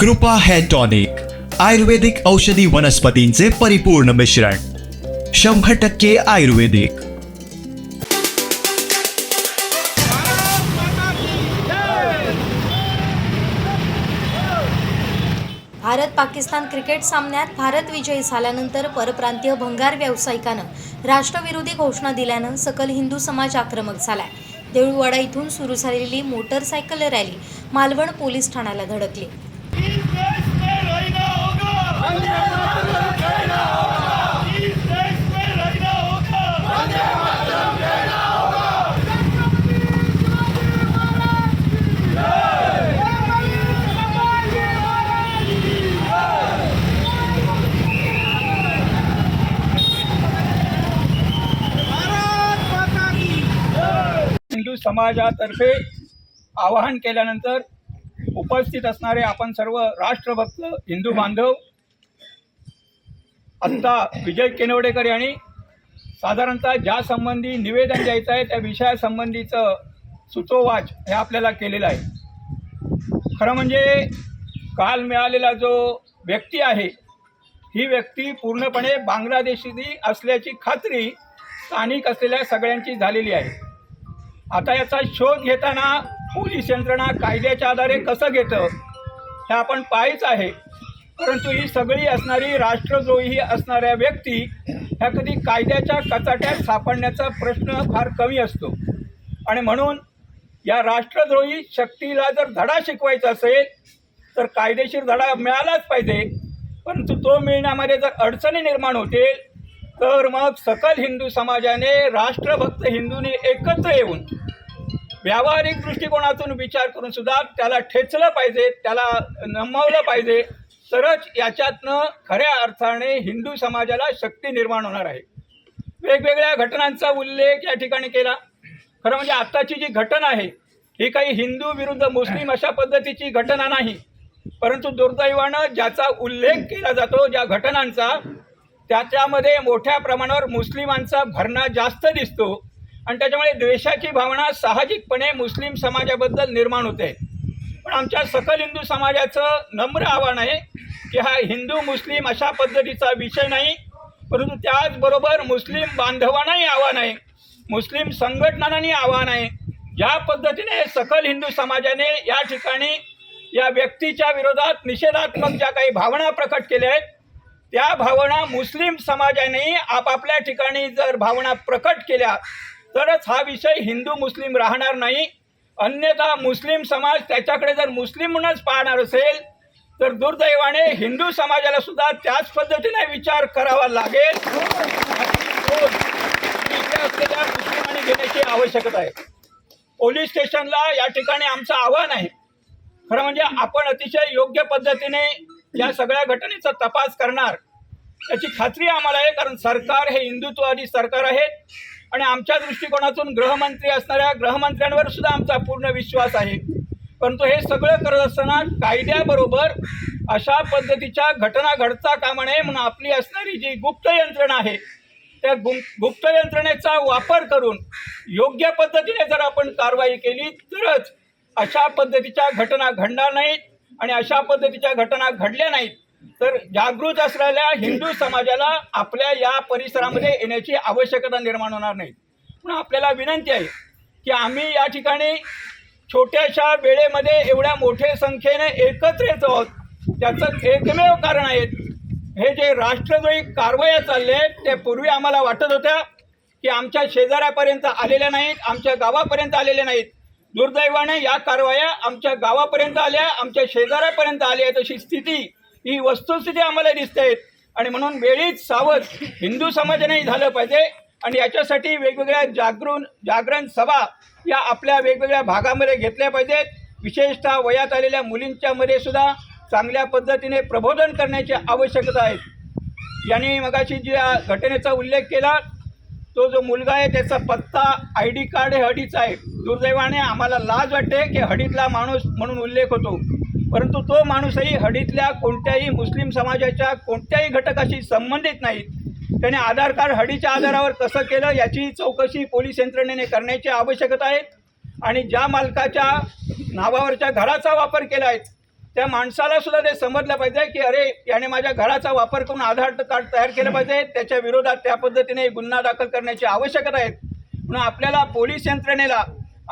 कृपा hair tonic आयुर्वेदिक औषधी वनस्पतींचे परिपूर्ण मिश्रण शंभर टक्के आयुर्वेदिक. भारत पाकिस्तान क्रिकेट सामन्यात भारत विजयी झाल्यानंतर परप्रांतीय भंगार व्यावसायिकानं राष्ट्रविरोधी घोषणा दिल्यानं सकल हिंदू समाज आक्रमक झालाय. देऊळवाडा इथून सुरू झालेली मोटरसायकल रॅली मालवण पोलीस ठाण्याला धडकली इस देश में रहना होगा इस देश में रहना होगा हिंदू समाजातर्फे आवाहन केल्यानंतर उपस्थित असणारे आपण सर्व राष्ट्रभक्त हिंदू बांधव आत्ता विजय केनवडेकर यांनी साधारणतः ज्या संबंधी निवेदन द्यायचं आहे त्या विषयासंबंधीचं सुतोवाच हे आपल्याला केलेलं आहे. खरं म्हणजे काल मिळालेला जो व्यक्ती आहे ही व्यक्ती पूर्णपणे बांगलादेशी असल्याची खात्री स्थानिक असलेल्या सगळ्यांची झालेली आहे. आता याचा शोध घेताना पोलीस यंत्रणा कायद्याच्या आधारे कसं घेतं हे आपण पाहिच आहे. परंतु ही सगळी असणारी राष्ट्रद्रोही असणाऱ्या व्यक्ती ह्या कधी कायद्याच्या कचाट्यात सापडण्याचा प्रश्न फार कमी असतो. आणि म्हणून या राष्ट्रद्रोही शक्तीला जर धडा शिकवायचा असेल तर कायदेशीर धडा मिळालाच पाहिजे. परंतु तो मिळण्यामध्ये जर अडचणी निर्माण होतील तर मग सकल हिंदू समाजाने राष्ट्रभक्त हिंदूंनी एकत्र येऊन व्यावहारिक दृष्टिकोनातून विचार करून सुद्धा त्याला ठेचलं पाहिजे त्याला नमवलं पाहिजे. तरच याच्यातनं खऱ्या अर्थाने हिंदू समाजाला शक्ती निर्माण होणार आहे. वेगवेगळ्या घटनांचा उल्लेख या ठिकाणी केला. खरं म्हणजे आत्ताची जी घटना आहे ही काही हिंदू विरुद्ध मुस्लिम अशा पद्धतीची घटना नाही परंतु दुर्दैवानं ज्याचा उल्लेख केला जातो ज्या घटनांचा त्याच्यामध्ये मोठ्या प्रमाणावर मुस्लिमांचा भरणा जास्त दिसतो. आणि त्याच्यामुळे द्वेषाची भावना साहजिकपणे मुस्लिम समाजाबद्दल निर्माण होते. पण आमच्या सकल हिंदू समाजाचं नम्र आव्हान आहे की हा हिंदू मुस्लिम अशा पद्धतीचा विषय नाही परंतु त्याचबरोबर मुस्लिम बांधवांनाही आव्हान आहे मुस्लिम संघटनांनाही आव्हान आहे. ज्या पद्धतीने सकल हिंदू समाजाने या ठिकाणी या व्यक्तीच्या विरोधात निषेधात्मक ज्या काही भावना प्रकट केल्या आहेत त्या भावना मुस्लिम समाजाने आपापल्या ठिकाणी जर भावना प्रकट केल्या तरच हा विषय हिंदू मुस्लिम राहणार नाही. अन्यथा मुस्लिम समाज त्याच्याकडे जर मुस्लिम म्हणूनच पाहणार असेल तर दुर्दैवाने हिंदू समाजाला सुद्धा त्याच पद्धतीने विचार करावा लागेल. असलेल्या मुस्लिमांनी घेण्याची आवश्यकता आहे. पोलीस स्टेशनला या ठिकाणी आमचं आव्हान आहे. खरं म्हणजे आपण अतिशय योग्य पद्धतीने या सगळ्या घटनेचा तपास करणार. याची खात्री आम्हाला आहे कारण सरकार हे हिंदुत्ववादी सरकार आहे आणि आमच्या दृष्टिकोनातून गृहमंत्री असणाऱ्या गृहमंत्र्यांवर सुद्धा आमचा पूर्ण विश्वास आहे. परंतु हे सगळं करत असताना कायद्याबरोबर अशा पद्धतीच्या घटना घडता कामा नये म्हणून आपली असणारी जी गुप्त यंत्रणा आहे त्या गु गुप्त यंत्रणेचा वापर करून योग्य पद्धतीने जर आपण कारवाई केली तरच अशा पद्धतीच्या घटना घडणार नाहीत आणि अशा पद्धतीच्या घटना घडल्या नाहीत तर जागृत असलेल्या हिंदू समाजाला आपल्या या परिसरामध्ये येण्याची आवश्यकता निर्माण होणार नाही. पण आपल्याला विनंती आहे की आम्ही या ठिकाणी छोट्याशा वेळेमध्ये एवढ्या मोठ्या संख्येने एकत्र येत आहोत. त्याचं एकमेव कारण आहे हे जे राष्ट्रद्रोही कारवाया चालले आहेत ते पूर्वी आम्हाला वाटत होत्या की आमच्या शेजाऱ्यापर्यंत आलेल्या नाहीत आमच्या गावापर्यंत आलेल्या नाहीत. दुर्दैवाने या कारवाया आमच्या गावापर्यंत आल्या आमच्या शेजाऱ्यापर्यंत आल्या आहेत अशी स्थिती ही वस्तुस्थिती आम्हाला दिसते. आहेत आणि म्हणून वेळीच सावध हिंदू समाजानेही झालं पाहिजे. आणि याच्यासाठी वेगवेगळ्या जागरून जागरण सभा या आपल्या वेगवेगळ्या भागामध्ये घेतल्या पाहिजेत. विशेषतः वयात आलेल्या मुलींच्यामध्ये सुद्धा चांगल्या पद्धतीने प्रबोधन करण्याची आवश्यकता आहे. यांनी मगाशी ज्या घटनेचा उल्लेख केला तो जो मुलगा आहे त्याचा पत्ता आय डी कार्ड हे हडीचा आहे. दुर्दैवाने आम्हाला लाज वाटते की हडीतला माणूस म्हणून उल्लेख होतो. परंतु तो माणूसही हडीतल्या कोणत्याही मुस्लिम समाजाच्या कोणत्याही घटकाशी संबंधित नाहीत. त्याने आधार कार्ड हडीच्या आधारावर कसं केलं याची चौकशी पोलीस यंत्रणेने करण्याची आवश्यकता आहे. आणि ज्या मालकाच्या नावावरच्या घराचा वापर केला आहे त्या माणसाला सुद्धा ते समजलं पाहिजे की अरे याने माझ्या घराचा वापर करून आधार कार्ड तयार केलं पाहिजे. त्याच्या विरोधात त्या पद्धतीने गुन्हा दाखल करण्याची आवश्यकता आहे. म्हणून आपल्याला पोलीस यंत्रणेला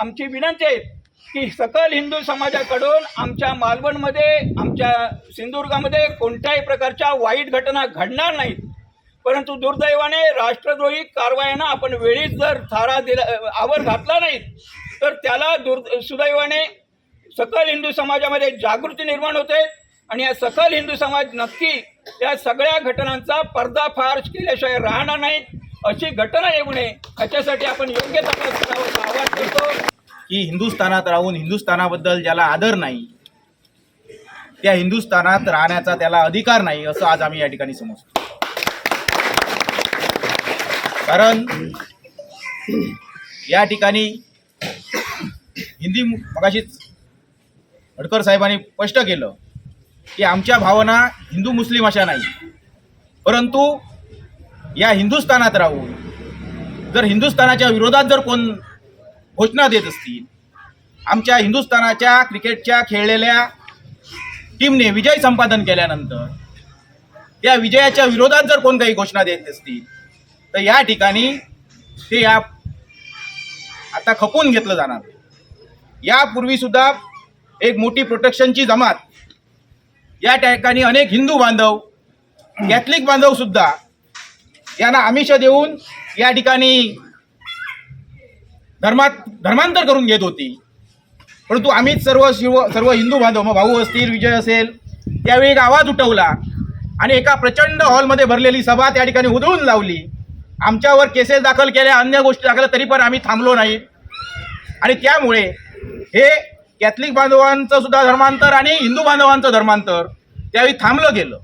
आमची विनंती आहे की सकल हिंदू समाजाकडून आमच्या मालवणमध्ये आमच्या सिंधुदुर्गामध्ये कोणत्याही प्रकारच्या वाईट घटना घडणार नाहीत. परंतु दुर्दैवाने राष्ट्रद्रोही कारवायांना आपण वेळीच जर थारा दिला आवर घातला नाही तर त्याला दुर् सुदैवाने सकल हिंदू समाजामध्ये जागृती निर्माण होते आणि या सकल हिंदू समाज नक्की या सगळ्या घटनांचा पर्दाफाश केल्याशिवाय राहणार नाहीत अशी घटना येऊ नये. याच्यासाठी आपण योग्य तपास करावा असं आवाहन करतो की हिंदुस्थानात राहून हिंदुस्थानाबद्दल ज्याला आदर नाही त्या हिंदुस्थानात राहण्याचा त्याला अधिकार नाही असं आज आम्ही या ठिकाणी समजतो. कारण या ठिकाणी हिंदी मगाशीच हडकर साहेबांनी स्पष्ट केलं की आमच्या भावना हिंदू मुस्लिम अशा नाही. परंतु या हिंदुस्थानात राहून जर हिंदुस्थानाच्या विरोधात जर कोण घोषणा देत असतील. आमच्या हिंदुस्थानाच्या क्रिकेटच्या खेळलेल्या टीमने विजय संपादन केल्यानंतर त्या विजयाच्या विरोधात जर कोण काही घोषणा देत असतील तर या ठिकाणी ते या आता खपून घेतलं जाणार. यापूर्वी सुद्धा एक मोठी प्रोटेक्शनची जमात. या ठिकाणी अनेक हिंदू बांधव कॅथलिक बांधव सुद्धा यांना आमिष देऊन या ठिकाणी धर्मात धर्मांतर करून घेत होती. परंतु आम्हीच सर्व शिव सर्व हिंदू बांधव मग भाऊ असतील विजय असेल त्यावेळी एक आवाज उठवला आणि एका प्रचंड हॉलमध्ये भरलेली सभा त्या ठिकाणी उधळून लावली. आमच्यावर केसेस दाखल केल्या अन्य गोष्टी दाखल तरी पण आम्ही थांबलो नाही. आणि त्यामुळे हे कॅथलिक बांधवांचं सुद्धा धर्मांतर आणि हिंदू बांधवांचं धर्मांतर त्यावेळी थांबलं गेलं.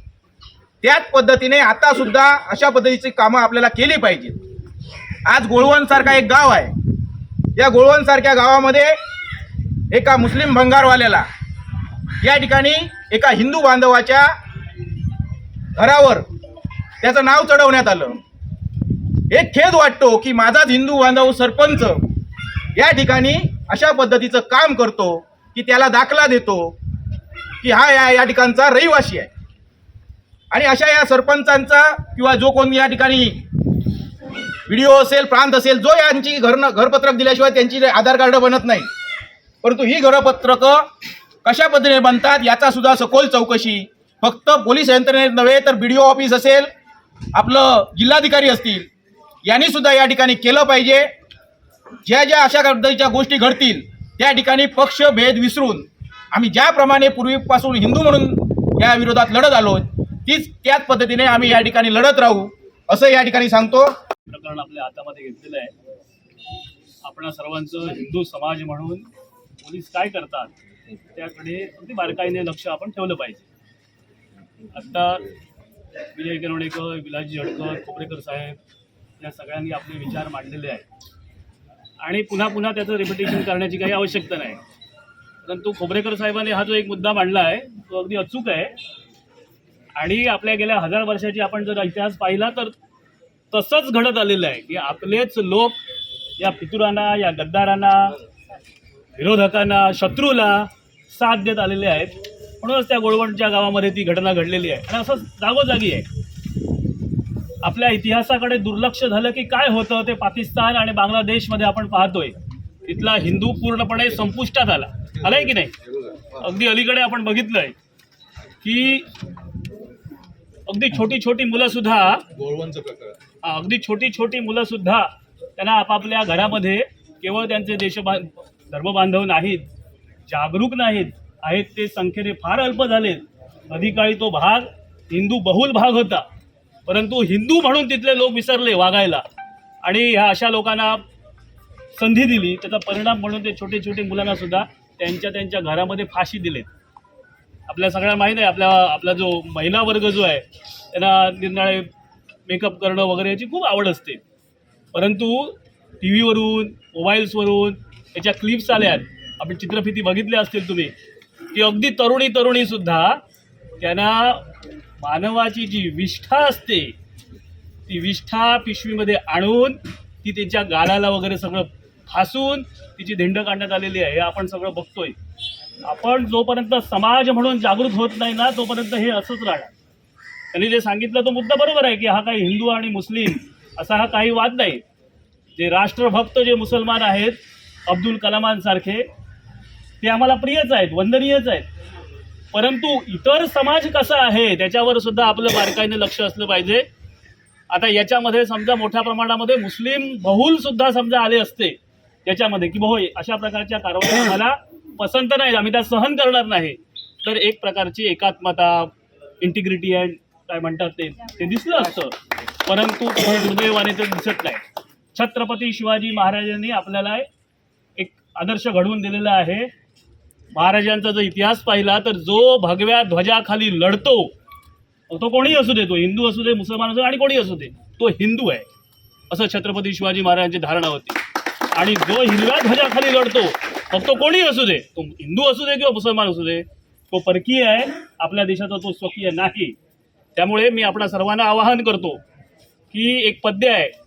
त्याच पद्धतीने आता सुद्धा अशा पद्धतीची कामं आपल्याला केली पाहिजेत. आज गोळवणसारखा एक गाव आहे. या गोळवणसारख्या गावामध्ये एका मुस्लिम भंगारवाल्याला या ठिकाणी एका हिंदू बांधवाच्या घरावर त्याचं नाव चढवण्यात आलं. एक खेद वाटतो की माझाच हिंदू बांधव सरपंच या ठिकाणी अशा पद्धतीचं काम करतो की त्याला दाखला देतो की हा या या ठिकाणचा रहिवासी आहे. आणि अशा या सरपंचांचा किंवा जो कोण या ठिकाणी व्हिडिओ असेल प्रांत असेल जो यांची घर घरपत्रक दिल्याशिवाय त्यांची आधार कार्ड बनत नाही. परंतु ही घरपत्रकं कशा पद्धतीने बनतात याचा सुद्धा सखोल चौकशी. फक्त पोलीस यंत्रणेत नव्हे तर बी डी ओ ऑफिस असेल आपलं जिल्हाधिकारी असतील यांनी सुद्धा या ठिकाणी केलं पाहिजे. ज्या ज्या अशा पद्धतीच्या गोष्टी घडतील त्या ठिकाणी पक्ष भेद विसरून आम्ही ज्याप्रमाणे पूर्वीपासून हिंदू म्हणून या विरोधात लढत आलो तीच त्याच पद्धतीने आम्ही या ठिकाणी लढत राहू असं या ठिकाणी सांगतो. प्रकरण आपल्या हातामध्ये घेतलेलं आहे. आपणा सर्वांचं हिंदू समाज म्हणून पोलीस काय करतात त्याकडे अगदी बारकाईने लक्ष आपण ठेवलं पाहिजे. आत्ता विजय किरवणेकर विलाजी झडकर खोपरेकर साहेब या सगळ्यांनी आपले विचार मांडलेले आहेत. आणि पुन्हा पुन्हा त्याचं रिपिटेशन करण्याची काही आवश्यकता नाही. परंतु खोबरेकर साहेबांनी हा जो एक मुद्दा मांडला आहे तो अगदी अचूक आहे. आणि आपल्या गेल्या हजार वर्षाची आपण जर इतिहास पाहिला तर तसंच घडत आलेलं आहे की आपलेच लोक या फितुरांना या गद्दारांना विरोधकांना शत्रूला साथ देत आलेले आहेत. म्हणूनच त्या गोळवणच्या गावामध्ये ती घटना घडलेली आहे. आणि असं जागोजागी आहे. आपल्या इतिहासाकडे दुर्लक्ष झालं की काय होतं ते पाकिस्तान आणि बांगलादेशमध्ये आपण पाहतोय. तिथला हिंदू पूर्णपणे संपुष्टात आला. आलाय की नाही? अगदी अलीकडे आपण बघितलंय की अगदी छोटी छोटी मुलं सुद्धा प्रकरण. अगदी छोटी छोटी मुलं सुद्धा त्यांना आपापल्या घरामध्ये केवळ त्यांचे देशबां धर्मबांधव नाहीत जागरूक नाहीत आहेत ते संख्येने फार अल्प झालेत. अधिकाळी तो भाग हिंदू बहुल भाग होता. परंतु हिंदू म्हणून तिथले लोक विसरले वागायला. आणि ह्या अशा लोकांना संधी दिली. त्याचा परिणाम म्हणून ते छोटे छोटे मुलांना सुद्धा त्यांच्या त्यांच्या घरामध्ये फाशी दिलेत. आपल्या सगळ्यांना माहीत आहे आपल्या आपला जो महिला वर्ग जो आहे त्यांना निरनिराळे मेकअप करणं वगैरे याची खूप आवड असते. परंतु टी व्हीवरून मोबाईल्सवरून याच्या क्लिप्स आल्यात आपण चित्रफिती बघितल्या असतील तुम्ही. की अगदी तरुणी तरुणीसुद्धा त्यांना मानवाची जी विष्ठा असते ती विष्ठा पिशवीमध्ये आणून ती त्यांच्या गालाला वगैरे सगळं फासून तिची धिंड काढण्यात आलेली आहे. हे आपण सगळं बघतोय. आपण जोपर्यंत समाज म्हणून जागृत होत नाही ना तोपर्यंत हे असंच राहणार. त्यांनी जे सांगितलं तो मुद्दा बरोबर आहे की हा काही हिंदू आणि मुस्लिम असा हा काही वाद नाही. जे राष्ट्रभक्त जे मुसलमान आहेत अब्दुल कलामांसारखे ते आम्हाला प्रियच आहेत वंदनीयच आहेत. परंतु इतर समाज कसा आहे त्याच्यावर सुद्धा आपलं बारकाईने लक्ष असलं पाहिजे. आता याच्यामध्ये समजा मोठ्या प्रमाणामध्ये मुस्लिम बहुल सुद्धा समजा आले असते याच्यामध्ये की होय अशा प्रकारच्या कारवाई मला पसंत नाही आम्ही त्या सहन करणार नाही. तर एक प्रकारची एकात्मता इंटिग्रिटी अँड काय म्हणतात ते? ते दिसलं असतं. परंतु दुर्दैवाने ते दिसत नाही. छत्रपती शिवाजी महाराजांनी आपल्याला एक आदर्श घडवून दिलेला आहे. महाराजांचा जर इतिहास पाहिला तर जो भगव्या ध्वजाखाली लढतो तो कोणी असू दे तो हिंदू असू दे मुसलमान असू दे आणि कोणी असू दे तो हिंदू आहे. असं छत्रपती शिवाजी महाराजांची धारणा होती. आणि जो हिरव्या ध्वजाखाली लढतो फक्त कोणी असू दे तो हिंदू असू दे किंवा मुसलमान असू दे तो परकीय आहे. आपल्या देशाचा तो स्वकीय नाही. त्यामुळे मी आपणा सर्वांना आवाहन करतो की एक पद्य आहे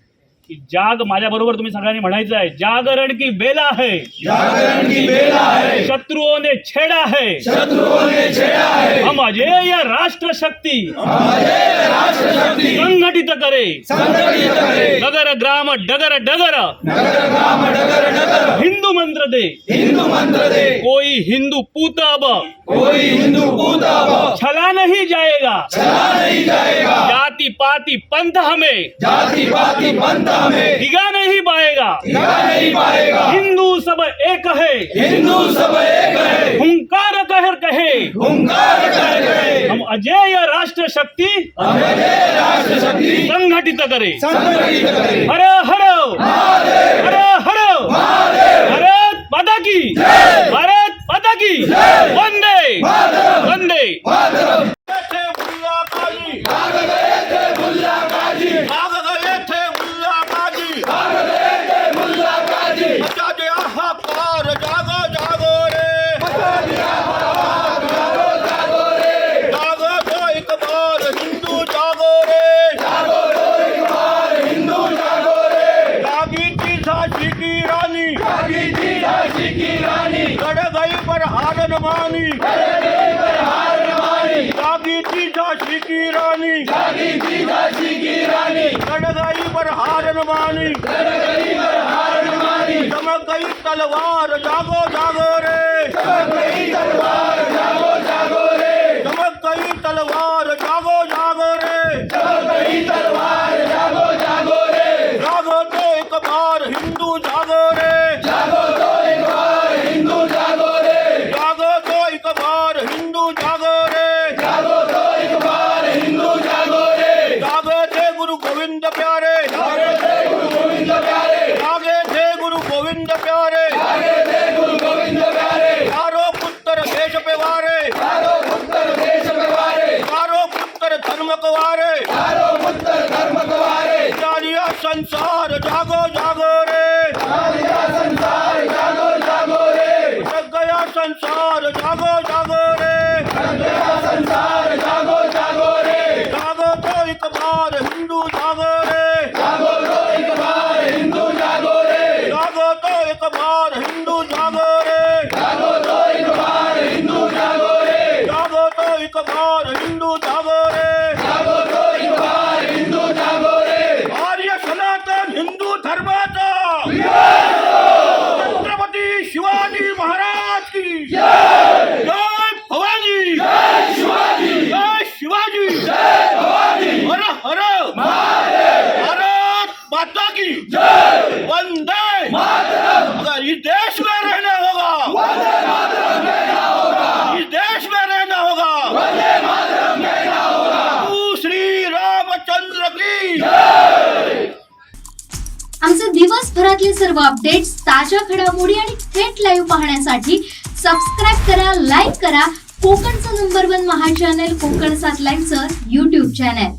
की जाग माझ्याबरोबर तुम्ही सगळ्यांनी म्हणायचं आहे. जागरण की बेला है जागरण की बेला है शत्रुओं ने छेड़ा है शत्रुओं ने छेड़ा है हम अजेय राष्ट्र शक्ति राष्ट्र शक्ति संघटित करे. संगठित करे. नगर ग्राम डगर डगर. नगर ग्राम डगर डगर. हिंदू मंत्र दे. हिंदू मंत्र दे. कोई हिंदू पूत अब. कोई हिंदू पूता छला नहीं जाएगा. चला नहीं जाएगा. जाति पाति पंथ हमें। जाति पाति पंथ हमें। दिगा नहीं पाएगा। दिखा नहीं पाएगा। हिंदू सब एक है। हिंदू सब एक है। हुंकार कहर कहे। हुंकार कर गए हम अजेय राष्ट्र शक्ति। हमारे राष्ट्र शक्ति। संघटित करे। संगठित करे। हर हर। हर हर। भारत माता की। भारत माता की। वंदे। वंदे। मानी चमक गई तलवार जागो जागो रे। चमक गई तलवार जागो धर्म वारे चारों पुत्र धर्म गवारे जानिया संसार जागो जागो रे। चालिया संसार जागो जागो रे। जग गया संसार जागो जागो रे जग गया संसार जागो जागो रे जागो तो एक बार हिंदू जागो रे। जागो तो एक बार हिंदू जागो रे। जागो तो एक बार हिंदू माता की जय! वंदे मातरम! अगर इस देश में रहना होगा वंदे मातरम कहना होगा। इस देश में रहना होगा। वंदे मातरम कहना होगा। तू श्री रामचंद्र की। आमचे दिवसभरातले सर्व अपडेट्स ताज्या घडामोडी आणि थेट लाईव्ह पाहण्यासाठी सबस्क्राईब करा लाईक करा. कोकणचं नंबर वन महा चॅनल कोकण सात लाईनचं युट्यूब चॅनल